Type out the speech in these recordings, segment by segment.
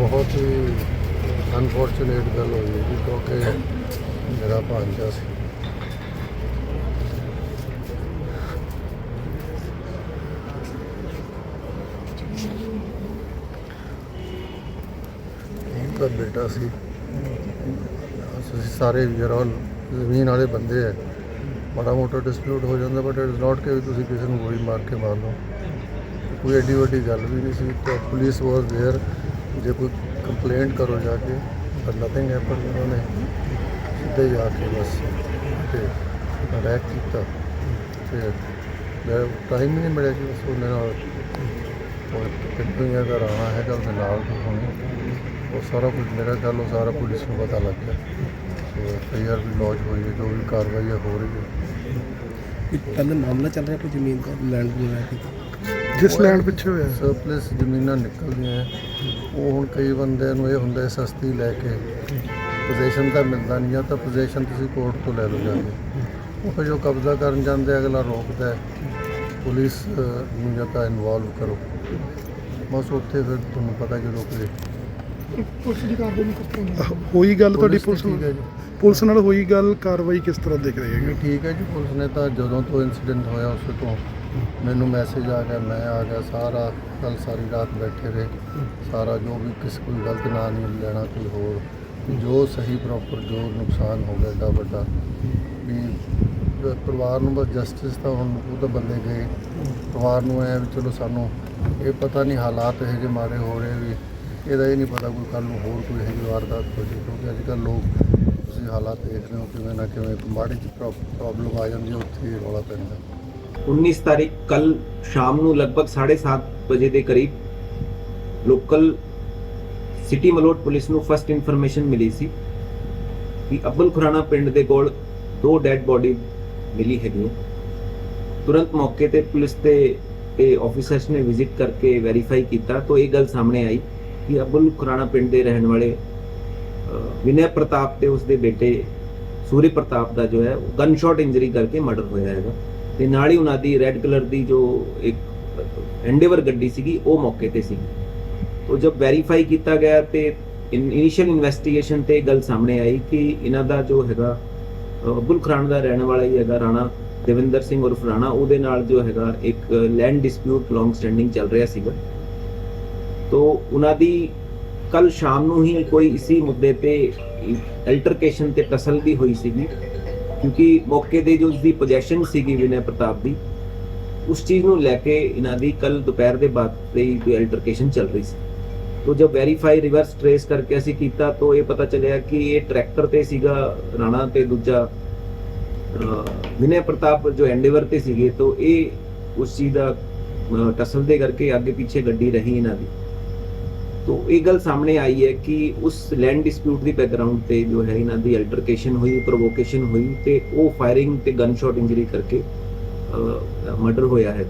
ਬਹੁਤ ਹੀ ਅਨਫੋਰਚੂਨੇਟ ਗੱਲ ਹੋਈ ਹੈ ਜੀ ਕਿਉਂਕਿ ਮੇਰਾ ਭਾਂਜਾ ਸੀ ਇਹਦਾ ਬੇਟਾ ਸੀ ਅਸੀਂ ਸਾਰੇ ਵੀਰ ਜ਼ਮੀਨ ਵਾਲੇ ਬੰਦੇ ਹੈ ਮਾੜਾ ਮੋਟਾ ਡਿਸਪਿਊਟ ਹੋ ਜਾਂਦਾ ਬਟ ਇਟਸ ਨਾਟ ਕਿ ਵੀ ਤੁਸੀਂ ਕਿਸੇ ਨੂੰ ਗੋਲੀ ਮਾਰ ਕੇ ਮਾਰ ਲਓ ਕੋਈ ਐਡੀ ਵੱਡੀ ਗੱਲ ਵੀ ਨਹੀਂ ਸੀ ਤੇ ਪੁਲਿਸ ਵਾਸ देयर ਜੇ ਕੋਈ ਕੰਪਲੇਂਟ ਕਰੋ ਜਾ ਕੇ, ਪਰ ਨਥਿੰਗ ਹੈਪਨ ਉਹਨਾਂ ਨੇ ਸਿੱਧੇ ਜਾ ਕੇ ਬਸ ਤੇ ਅਟੈਕ ਕੀਤਾ। ਤੇ ਮੈਂ ਟਾਈਮ ਹੀ ਨਹੀਂ ਮਿਲਿਆ ਜੀ ਉਸ ਉਹਨੇ ਨਾਲ। ਉਹ ਕਿੰਨੀਆਂ ਦਾ ਰਾਣਾ ਹੈਗਾ ਉਹਦੇ ਨਾਲ ਹੋਣੀ ਉਹ ਸਾਰਾ ਕੁਝ ਮੇਰਾ ਗੱਲ ਉਹ ਸਾਰਾ ਪੁਲਿਸ ਨੂੰ ਪਤਾ ਲੱਗ ਗਿਆ। ਸੋ ਐਫ ਆਈ ਆਰ ਵੀ ਲੌਜ ਹੋਈ ਹੈ ਜੋ ਵੀ ਕਾਰਵਾਈ ਹੋ ਰਹੀ ਹੈ। ਇਹ ਪਹਿਲਾਂ ਮਾਮਲਾ ਚੱਲ ਰਿਹਾ, ਕੋਈ ਜ਼ਮੀਨ ਦਾ ਲੈਂਡ ਬੋਲਿਆ ਕਿ ਜਿਸ ਲੈਂਡ ਪਿੱਛੇ ਹੋਇਆ? ਸਰਪਲਸ ਜ਼ਮੀਨਾਂ ਨਿਕਲਦੀਆਂ ਹੈ। ਉਹ ਹੁਣ ਕਈ ਬੰਦਿਆਂ ਨੂੰ ਇਹ ਹੁੰਦਾ ਹੈ ਸਸਤੀ ਲੈ ਕੇ। ਪੋਜੀਸ਼ਨ ਤਾਂ ਮਿਲਦਾ ਨਹੀਂ ਜਾਂ ਤਾਂ ਪੋਜੀਸ਼ਨ ਤੁਸੀਂ ਕੋਰਟ ਤੋਂ ਲੈ ਲਓ ਜਾ ਕੇ। ਉਹ ਜੋ ਕਬਜ਼ਾ ਕਰਨ ਜਾਂਦੇ ਅਗਲਾ ਰੋਕਦਾ ਹੈ। ਪੁਲਿਸ ਅਹ, ਨੂੰ ਜਾਂ ਤਾਂ ਇਨਵੋਲਵ ਕਰੋ। ਬਸ ਉੱਥੇ ਫਿਰ ਤੁਹਾਨੂੰ ਪਤਾ ਜਦੋਂ ਕੋਈ ਪੁਲਿਸ ਦੀ ਕਾਰਵਾਈ ਨਹੀਂ ਹੋਈ ਗੱਲ ਤੁਹਾਡੀ ਪੁਲਿਸ ਠੀਕ ਹੈ ਜੀ। ਪੁਲਿਸ ਨਾਲ ਹੋਈ ਗੱਲ ਕਾਰਵਾਈ ਕਿਸ ਤਰ੍ਹਾਂ ਦਿਖ ਰਹੀ ਹੈ? ਵੀ ਠੀਕ ਹੈ ਜੀ ਪੁਲਿਸ ਨੇ ਤਾਂ ਜਦੋਂ ਤੋਂ ਇਨਸੀਡੈਂਟ ਹੋਇਆ ਉਸ ਤੋਂ ਮੈਨੂੰ ਮੈਸੇਜ ਆ ਗਿਆ, ਮੈਂ ਆ ਗਿਆ, ਸਾਰਾ ਕੱਲ ਸਾਰੀ ਰਾਤ ਬੈਠੇ ਰਹੇ। ਸਾਰਾ ਜੋ ਵੀ ਕਿਸ ਕੋਈ ਗਲਤ ਨਾਂ ਨਹੀਂ ਲੈਣਾ ਕੋਈ ਹੋਰ, ਜੋ ਸਹੀ ਪ੍ਰੋਪਰ ਜੋ ਨੁਕਸਾਨ ਹੋ ਗਿਆ ਏਡਾ ਵੱਡਾ। ਵੀ ਪਰਿਵਾਰ ਨੂੰ ਬਸ ਜਸਟਿਸ ਤਾਂ ਹੁਣ ਉਹ ਤਾਂ ਬੰਦੇ ਗਏ। ਪਰਿਵਾਰ ਨੂੰ ਐ ਵੀ ਚਲੋ ਸਾਨੂੰ ਇਹ ਪਤਾ ਨਹੀਂ ਹਾਲਾਤ ਇਹ ਜਿਹੇ ਮਾੜੇ ਹੋ ਰਹੇ ਵੀ ਇਹਦਾ ਇਹ ਨਹੀਂ ਪਤਾ ਕੋਈ ਕੱਲ ਨੂੰ ਹੋਰ ਕੋਈ ਇਹੋ ਜਿਹੀ ਵਾਰਦਾਤ ਹੋ ਜਾਏ, ਕਿਉਂਕਿ ਅੱਜ ਕੱਲ੍ਹ ਲੋਕ ਤੁਸੀਂ ਹਾਲਾਤ ਦੇਖ ਰਹੇ ਹੋ ਕਿਵੇਂ ਨਾ ਕਿਵੇਂ ਮਾੜੀ ਜਿਹੀ ਪ੍ਰੋਬਲਮ ਆ ਜਾਂਦੀ ਹੈ, ਉੱਥੇ ਹੀ ਰੌਲਾ ਪੈਂਦਾ। 19 ਤਾਰੀਖ ਕੱਲ ਸ਼ਾਮ ਨੂੰ ਲਗਭਗ 7:30 ਵਜੇ ਦੇ ਕਰੀਬ ਲੋਕਲ ਸਿਟੀ ਮਲੋਟ ਪੁਲਿਸ ਨੂੰ ਫਸਟ ਇਨਫੋਰਮੇਸ਼ਨ ਮਿਲੀ ਸੀ ਕਿ ਅਬਦੁਲ ਖੁਰਾਣਾ ਪਿੰਡ ਦੇ ਕੋਲ ਦੋ ਡੈੱਡ ਬੋਡੀ ਮਿਲੀ ਹੈਗੀ ਹੈ। ਤੁਰੰਤ ਮੌਕੇ ਤੇ ਪੁਲਿਸ ਤੇ ਇਹ ਆਫੀਸਰਸ ਨੇ ਵਿਜ਼ਿਟ ਕਰਕੇ ਵੈਰੀਫਾਈ ਕੀਤਾ ਤਾਂ ਇਹ ਗੱਲ ਸਾਹਮਣੇ ਆਈ ਕਿ ਅਬਦੁਲ ਖੁਰਾਣਾ ਪਿੰਡ ਦੇ ਰਹਿਣ ਵਾਲੇ ਵਿਨੈ ਪ੍ਰਤਾਪ ਤੇ ਉਸਦੇ ਬੇਟੇ ਸੂਰੀ ਪ੍ਰਤਾਪ ਦਾ ਜੋ ਹੈ ਗਨ ਸ਼ਾਟ ਇੰਜਰੀ ਕਰਕੇ ਮਰਡਰ ਹੋਇਆ ਹੈਗਾ ਤੇ ਨਾਲ ਹੀ ਉਹਨਾਂ ਦੀ ਰੈੱਡ ਕਲਰ ਦੀ ਜੋ ਇੱਕ ਐਂਡੇਵਰ ਗੱਡੀ ਸੀਗੀ, ਉਹ ਮੌਕੇ ਤੇ ਸੀ। ਉਹ ਜਦ ਵੈਰੀਫਾਈ ਕੀਤਾ ਗਿਆ ਤੇ ਇਨੀਸ਼ੀਅਲ ਇਨਵੈਸਟੀਗੇਸ਼ਨ ਤੇ ਇਹ ਗੱਲ ਸਾਹਮਣੇ ਆਈ ਕਿ ਇਹਨਾਂ ਦਾ ਜੋ ਹੈਗਾ, ਅਹ ਖਰਾਣ ਦਾ ਰਹਿਣ ਵਾਲਾ ਹੀ ਹੈਗਾ ਰਾਣਾ ਦੇਵਿੰਦਰ ਸਿੰਘ ਉਰਫ ਰਾਣਾ, ਉਹਦੇ ਨਾਲ ਜੋ ਹੈਗਾ ਇੱਕ ਲੈਂਡ ਡਿਸਪਿਊਟ ਲੌਂਗ ਸਟੈਂਡਿੰਗ ਚੱਲ ਰਿਹਾ ਸੀਗਾ। ਤੋਂ ਉਹਨਾਂ ਦੀ ਕੱਲ ਸ਼ਾਮ ਨੂੰ ਹੀ ਕੋਈ ਇਸੀ ਮੁੱਦੇ ਤੇ, ਅਲਟਰਕੇਸ਼ਨ ਤੇ ਟਸਲ ਵੀ ਹੋਈ ਸੀਗੀ। ਕਿਉਂਕਿ ਮੌਕੇ ਤੇ ਜੋ ਉਸਦੀ ਪੋਜੀਸ਼ਨ ਸੀਗੀ ਵਿਨੈ ਪ੍ਰਤਾਪ ਦੀ ਉਸ ਚੀਜ਼ ਨੂੰ ਲੈ ਕੇ ਇਹਨਾਂ ਦੀ ਕੱਲ ਦੁਪਹਿਰ ਦੇ ਬਾਅਦ ਤੇ ਹੀ ਕੋਈ ਅਲਟਰਕੇਸ਼ਨ ਚੱਲ ਰਹੀ ਸੀ। ਤੋ ਜਦ ਵੈਰੀਫਾਈ ਰਿਵਰਸ ਟ੍ਰੇਸ ਕਰਕੇ ਅਸੀਂ ਕੀਤਾ ਤਾਂ ਇਹ ਪਤਾ ਚੱਲਿਆ ਕਿ ਇਹ ਟਰੈਕਟਰ ਤੇ ਸੀਗਾ ਰਾਣਾ ਤੇ ਦੂਜਾ ਅਹ, ਵਿਨੈ ਪ੍ਰਤਾਪ ਜੋ ਐਂਡੇਵਰ ਤੇ ਸੀਗੇ ਤਾਂ ਇਹ ਉਸ ਚੀਜ਼ ਦਾ ਟਸਲ ਦੇ ਕਰਕੇ ਅੱਗੇ ਪਿੱਛੇ ਗੱਡੀ ਰਹੀ ਇਹਨਾਂ ਦੀ। ਤੋ ਇਹ ਗੱਲ ਸਾਹਮਣੇ ਆਈ ਹੈ ਕਿ ਉਸ ਲੈਂਡ ਡਿਸਪਿਊਟ ਦੀ ਬੈਕਗ੍ਰਾਉਂਡ ਤੇ ਜੋ ਹੈ ਇਹਨਾਂ ਦੀ ਅਲਟਰਕੇਸ਼ਨ ਹੋਈ ਪ੍ਰੋਵੋਕੇਸ਼ਨ ਹੋਈ ਤੇ ਉਹ ਫਾਇਰਿੰਗ ਤੇ ਗਨ ਸ਼ਾਟ ਇੰਜਰੀ ਕਰਕੇ ਮਰਡਰ ਹੋਇਆ ਹੈ।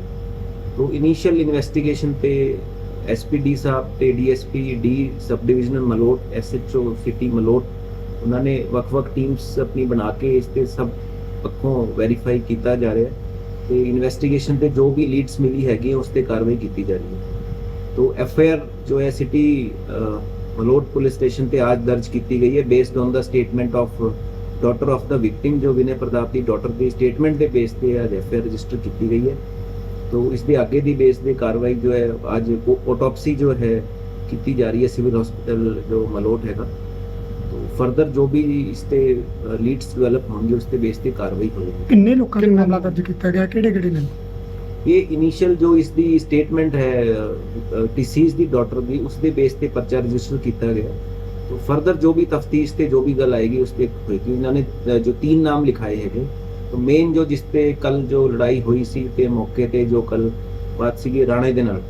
ਤੋ ਇਨੀਸ਼ੀਅਲ ਇਨਵੈਸਟੀਗੇਸ਼ਨ ਤੇ ਐਸਪੀਡੀ ਸਾਹਿਬ ਤੇ DSP D sub divisional Malout SHO city Malout, ਉਹਨਾਂ ਨੇ ਵੱਖ-ਵੱਖ ਟੀਮਸ ਆਪਣੀ ਬਣਾ ਕੇ ਇਸ ਤੇ ਸਭ ਪੱਖੋਂ ਵੈਰੀਫਾਈ ਕੀਤਾ ਜਾ ਰਿਹਾ ਹੈ ਤੇ ਇਨਵੈਸਟੀਗੇਸ਼ਨ ਤੇ ਜੋ ਵੀ ਲੀਡਸ ਮਿਲੀ ਹੈਗੀ ਉਸ ਤੇ ਕਾਰਵਾਈ ਕੀਤੀ ਜਾ ਰਹੀ ਹੈ। तो एफआईआर जो है सिटी मलोट पुलिस स्टेशन पे आज दर्ज की गई है based on the statement of daughter of the victim जो विनय प्रताप ਦੀ ਡਾਟਰ ਦੀ ਸਟੇਟਮੈਂਟ ਦੇ ਬੇਸ ਤੇ ਅੱਜ ਐਫਆਈਆਰ ਰਜਿਸਟਰ ਕੀਤੀ ਗਈ ਹੈ तो ਇਸ ਦੇ ਅੱਗੇ ਦੀ ਬੇਸ ਤੇ ਕਾਰਵਾਈ ਜੋ ਹੈ ਅੱਜ ਆਟੋਪਸੀ ਜੋ ਹੈ ਕੀਤੀ ਜਾ ਰਹੀ ਹੈ ਸਿਵਲ ਹਸਪੀਟਲ ਜੋ ਮਲੋਟ ਹੈਗਾ तो ਫਰਦਰ ਜੋ ਵੀ ਇਸ ਤੇ ਲੀਡਸ ਡਿਵੈਲਪ ਹੋਣਗੇ ਉਸ ਤੇ ਬੇਸ ਤੇ ਕਾਰਵਾਈ ਹੋਵੇਗੀ ਕਿੰਨੇ ਲੋਕਾਂ ਦੇ ਮਾਮਲਾ ਦਰਜ ਕੀਤਾ ਗਿਆ ਕਿਹੜੇ ਕਿਹੜੇ ਨੇ ਇਹ ਇਨੀਸ਼ੀਅਲ ਜੋ ਇਸ ਦੀ ਸਟੇਟਮੈਂਟ ਹੈ ਡਿਸੀਜ਼ ਦੀ ਡਾਟਰ ਦੀ ਉਸ ਦੇ ਬੇਸ ਤੇ ਪਰਚਾ ਰਜਿਸਟਰ ਕੀਤਾ ਗਿਆ तो फर्दर जो भी तफ्तीश ਤੇ ਜੋ ਵੀ ਗੱਲ ਆਏਗੀ ਉਸ ਤੇ ਹੋਏਗੀ ਇਹਨਾਂ ਨੇ ਅ, ਜੋ तीन ਨਾਮ ਲਿਖਾਏ ਹੈਗੇ तो ਮੇਨ ਜੋ ਜਿਸ ਤੇ ਕੱਲ ਜੋ ਲੜਾਈ ਹੋਈ ਸੀ ਤੇ ਮੌਕੇ ਤੇ ਜੋ ਕੱਲ ਬਾਤ ਸੀਗੀ ਰਾਣੇ ਦੇ ਨਾਲ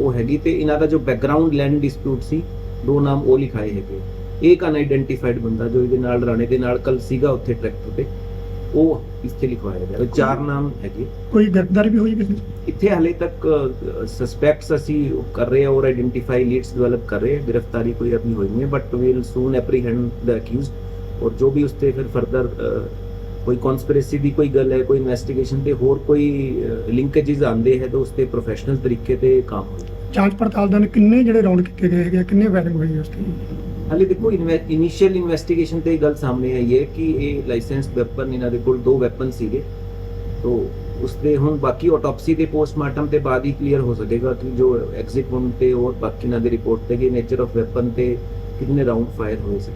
ਉਹ ਹੈਗੀ ਤੇ ਇਹਨਾਂ ਦਾ ਜੋ ਬੈਕਗ੍ਰਾਉਂਡ ਲੈਂਡ ਡਿਸਪਿਊਟ ਸੀ ਦੋ ਨਾਮ ਉਹ ਲਿਖਾਏ ਹੈਗੇ ਇੱਕ ਅਨਆਇਡੈਂਟੀਫਾਈਡ ਬੰਦਾ ਜੋ ਇਹਦੇ ਨਾਲ ਰਾਣੇ ਦੇ ਨਾਲ ਕੱਲ ਸੀਗਾ ਉੱਥੇ ਟਰੈਕਟਰ ਤੇ ਉਹ ਇੱਥੇ ਲਿਖਵਾਇਆ ਗਿਆ। ਚਾਰ ਨਾਮ ਹੈਗੇ। ਕੋਈ ਗ੍ਰਿਫਤਾਰੀ ਵੀ ਹੋਈ ਕਿਸੇ ਦੀ? ਇੱਥੇ ਹਾਲੇ ਤੱਕ ਸਸਪੈਕਟਸ ਅਸੀਂ ਉਹ ਕਰ ਰਹੇ ਹਾਂ ਔਰ ਆਇਡੈਂਟੀਫਾਈ ਲੀਡਸ ਡਿਵੈਲਪ ਕਰ ਰਹੇ ਹਾਂ। ਗ੍ਰਿਫਤਾਰੀ ਕੋਈ ਅਭੀ ਹੋਈ ਨਹੀਂ ਹੈ but we will soon apprehend the accused ਔਰ ਜੋ ਵੀ ਉਸ ਤੇ ਫਿਰ ਫਰਦਰ ਕੋਈ ਕਨਸਪੀਰੇਸੀ ਦੀ ਕੋਈ ਗੱਲ ਹੈ ਕੋਈ ਇਨਵੈਸਟੀਗੇਸ਼ਨ ਤੇ ਹੋਰ ਕੋਈ ਲਿੰਕੇजेस ਆਂਦੇ ਹੈ ਤਾਂ ਉਸ ਤੇ ਪ੍ਰੋਫੈਸ਼ਨਲ ਤਰੀਕੇ ਤੇ ਕੰਮ ਹੋਏਗਾ। ਜਾਂਚ ਪੜਤਾਲ ਦੌਰਾਨ ਕਿੰਨੇ ਜਿਹੜੇ ਰਾਉਂਡ ਕੀਤੇ ਗਏ ਹੈਗੇ ਆ, ਕਿੰਨੇ ਫਾਇਰਿੰਗ ਹੋਈ ਹੈ ਉਸ ਤੇ ਹਾਲੇ ਦੇਖੋ ਇਨੀਸ਼ੀਅਲ ਇਨਵੈਸਟੀਗੇਸ਼ਨ ਤੇ ਇਹ ਗੱਲ ਸਾਹਮਣੇ ਆਈ ਹੈ ਕਿ ਇਹ ਲਾਇਸੈਂਸ ਵੈਪਨ ਇਹਨਾਂ ਦੇ ਕੋਲ ਦੋ ਵੈਪਨ ਸੀਗੇ। ਤੋਂ ਉਸ ਦੇ ਹੁਣ ਬਾਕੀ ਆਟੋਪਸੀ ਦੇ ਪੋਸਟਮਾਰਟਮ ਤੇ ਬਾਅਦ ਹੀ ਕਲੀਅਰ ਹੋ ਸਕੇਗਾ ਕਿ ਜੋ ਐਗਜ਼ਿਟ ਵੂਨ ਤੇ ਔਰ ਬਾਕੀ ਇਹਨਾਂ ਦੇ ਰਿਪੋਰਟ ਤੇ ਕਿ ਨੇਚਰ ਆਫ ਵੈਪਨ ਤੇ ਕਿੰਨੇ ਰਾਉਂਡ ਫਾਇਰ ਹੋਏ ਸੀ।